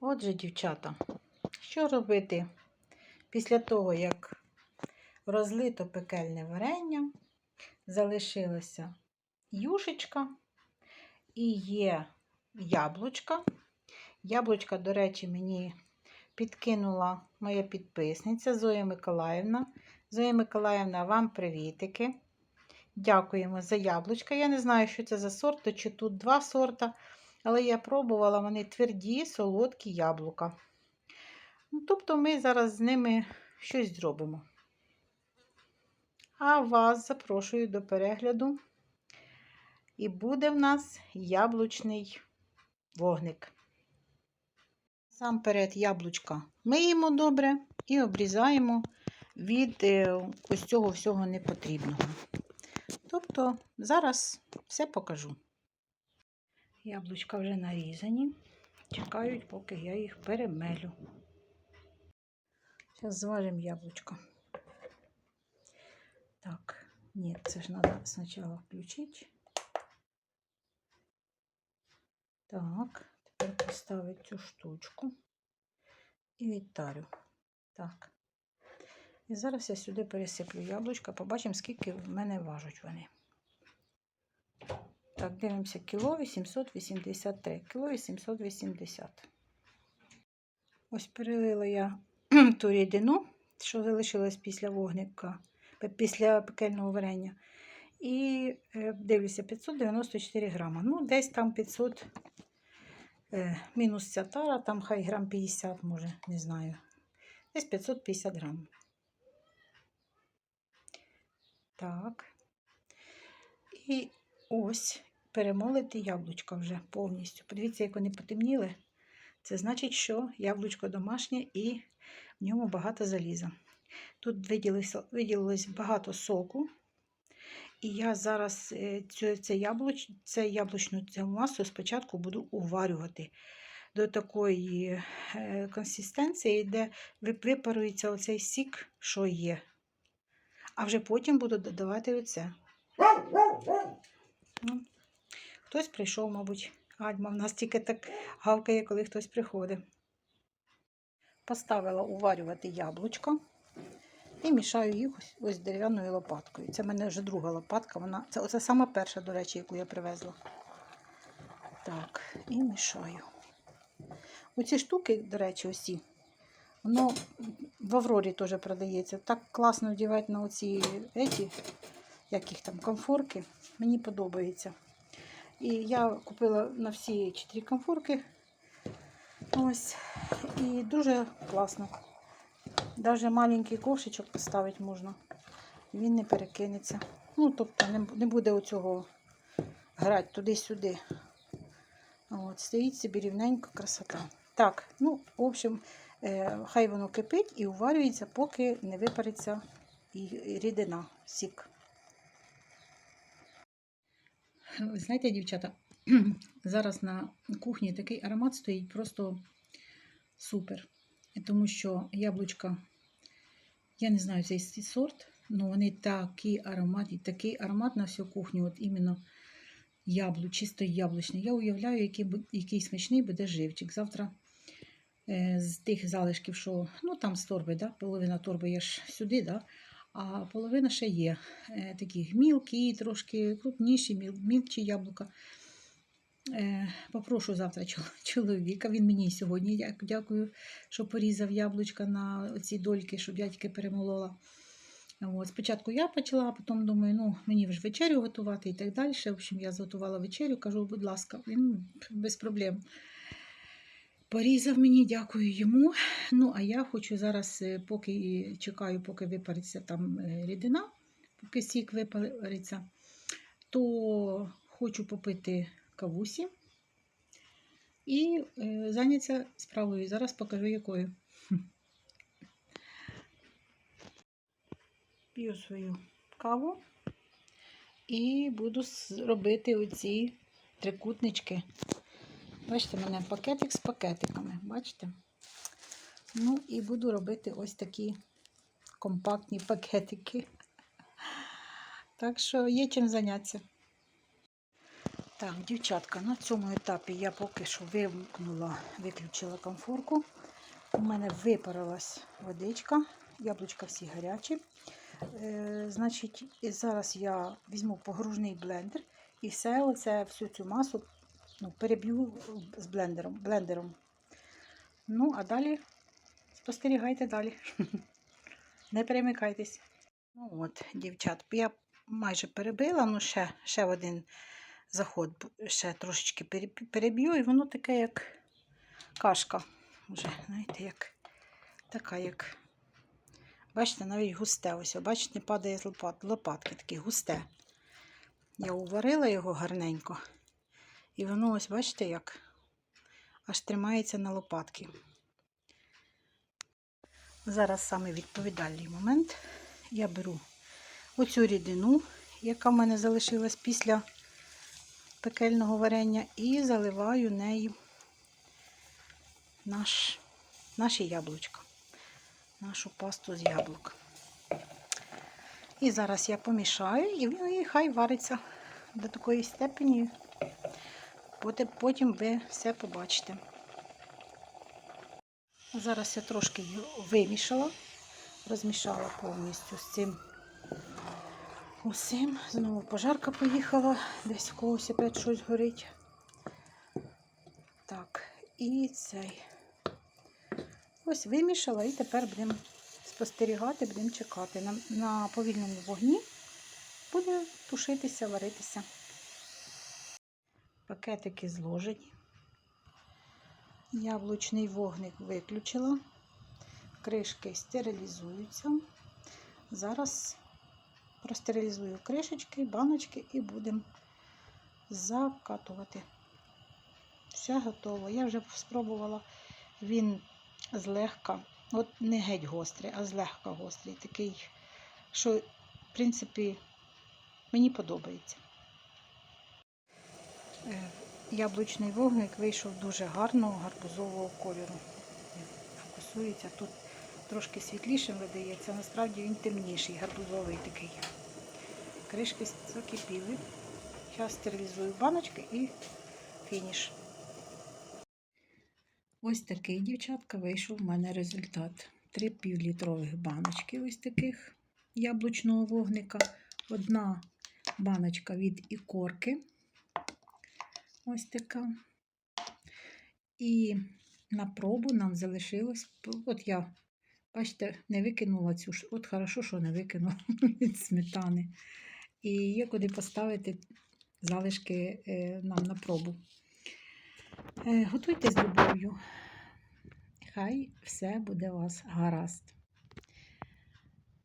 Отже, дівчата, що робити після того, як розлито пекельне варення, залишилася юшечка і є яблучка. Яблучка, до речі, мені підкинула моя підписниця Зоя Миколаївна. Зоя Миколаївна, вам привітики. Дякуємо за яблучка. Я не знаю, що це за сорт, то чи тут два сорта, але я пробувала, вони тверді, солодкі яблука. Ну, тобто ми зараз з ними щось зробимо. А вас запрошую до перегляду. І буде в нас яблучний вогник. Сам перед яблучка миємо добре і обрізаємо від е, ось цього всього непотрібного. Тобто зараз все покажу. Яблучка вже нарізані. Чекають, поки я їх перемелю. Зараз зважимо яблучко. Так, ні, це ж треба спочатку включити. Так, тепер поставити цю штучку і відтарю. Так. І зараз я сюди пересиплю яблучка, побачимо, скільки в мене важать вони. Так, дивимося, кіло 883. Кіло 880. Ось перелила я ту рідину, що залишилась після вогника, після пекельного варення. І е, дивлюся, 594 грама. Ну, десь там 500 е, мінус ця тара, там хай грам 50, може, не знаю. Десь 550 грам. Так. І ось перемолити яблучка вже повністю. Подивіться, як вони потемніли. Це значить, що яблучко домашнє і в ньому багато заліза. Тут виділилось, виділилось багато соку. І я зараз е, цю, це, яблуч, це яблучну цю масу спочатку буду уварювати до такої е, консистенції, де випарується оцей сік, що є. А вже потім буду додавати оце. Хтось прийшов, мабуть. Альма в нас тільки так гавкає, коли хтось приходить. Поставила уварювати яблучко і мішаю їх ось, ось дерев'яною лопаткою. Це в мене вже друга лопатка. Вона, Це оце сама перша, до речі, яку я привезла. Так, і мішаю. Оці штуки, до речі, осі, воно в Аврорі теж продається. Так класно вдівати на оці еті, як їх там, комфорки. Мені подобається. І я купила на всі чотири комфорки. Ось. І дуже класно. Навіть маленький ковшичок поставити можна. Він не перекинеться. Ну, тобто не, буде оцього грати туди-сюди. От, Стоїть собі рівненько красота. Так, ну, в общем, е, хай воно кипить і уварюється, поки не випариться рідина, сік. Ви знаєте, дівчата, зараз на кухні такий аромат стоїть просто супер. Тому що яблучка, я не знаю цей сорт, але вони такі аромат, такий аромат на всю кухню, от іменно яблу, чисто яблучний. Я уявляю, який, який смачний буде живчик. Завтра е, з тих залишків, що ну там з торби, да? половина торби є ж сюди, да? А половина ще є. Е, такі мілкі, трошки крупніші, міл, мілчі яблука. Е, Попрошу завтра чоловіка. Він мені сьогодні дякую, що порізав яблучка на ці дольки, щоб я тільки перемолола. От, Спочатку я почала, а потім думаю, ну, мені вже вечерю готувати і так далі. В общем, я зготувала вечерю, кажу, будь ласка, він без проблем. Порізав мені, дякую йому. Ну, а я хочу зараз, е, поки чекаю, поки випариться там е, рідина, поки сік випариться, то хочу попити кавусі і е, зайнятися справою. Зараз покажу якою. П'ю свою каву і буду робити оці трикутнички. Бачите, в мене пакетик з пакетиками, бачите? Ну, і буду робити ось такі компактні пакетики. Так що є чим зайнятися. Так, дівчатка, на цьому етапі я поки що вимкнула, виключила комфорку. У мене випарилась водичка, яблучка всі гарячі. Е, значить, зараз я візьму погружний блендер і все оце, всю цю масу ну, переб'ю з блендером. блендером. Ну, а далі спостерігайте далі. Не перемикайтесь. Ну от, дівчат, я майже перебила, ну ще, ще один заход ще трошечки переб'ю, і воно таке, як кашка. Вже, знаєте, як така, як. Бачите, навіть густе. Ось, бачите, падає з лопат, лопатки такі густе. Я уварила його гарненько. І воно, ось, бачите, як аж тримається на лопатки. Зараз саме відповідальний момент. Я беру оцю рідину, яка в мене залишилась після пекельного варення, і заливаю нею наш, наші яблучка, нашу пасту з яблук. І зараз я помішаю, і хай вариться до такої степені. Потім ви все побачите. Зараз я трошки її вимішала, розмішала повністю з цим усім. Знову пожарка поїхала, десь в когось опять щось горить. Так, і цей. Ось вимішала і тепер будемо спостерігати, будемо чекати. На, на повільному вогні буде тушитися, варитися. Пакетики зложені. Яблучний вогник виключила. Кришки стерилізуються. Зараз простерилізую кришечки, баночки і будемо закатувати. Все готово. Я вже спробувала. Він злегка, от не геть гострий, а злегка гострий. Такий, що, в принципі, мені подобається. Е, Яблучний вогник вийшов дуже гарного гарбузового кольору. Фокусується тут трошки світлішим видається, насправді він темніший, гарбузовий такий. Кришки закипіли. Зараз стерилізую баночки і фініш. Ось такий, дівчатка, вийшов в мене результат. Три півлітрових баночки ось таких яблучного вогника. Одна баночка від ікорки. Ось така. І на пробу нам залишилось. От я, бачите, не викинула цю. От хорошо, що не викинула від сметани. І є куди поставити залишки е, нам на пробу. Е, Готуйте з любов'ю. Хай все буде у вас гаразд.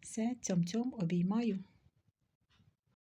Все, цьом-цьом обіймаю.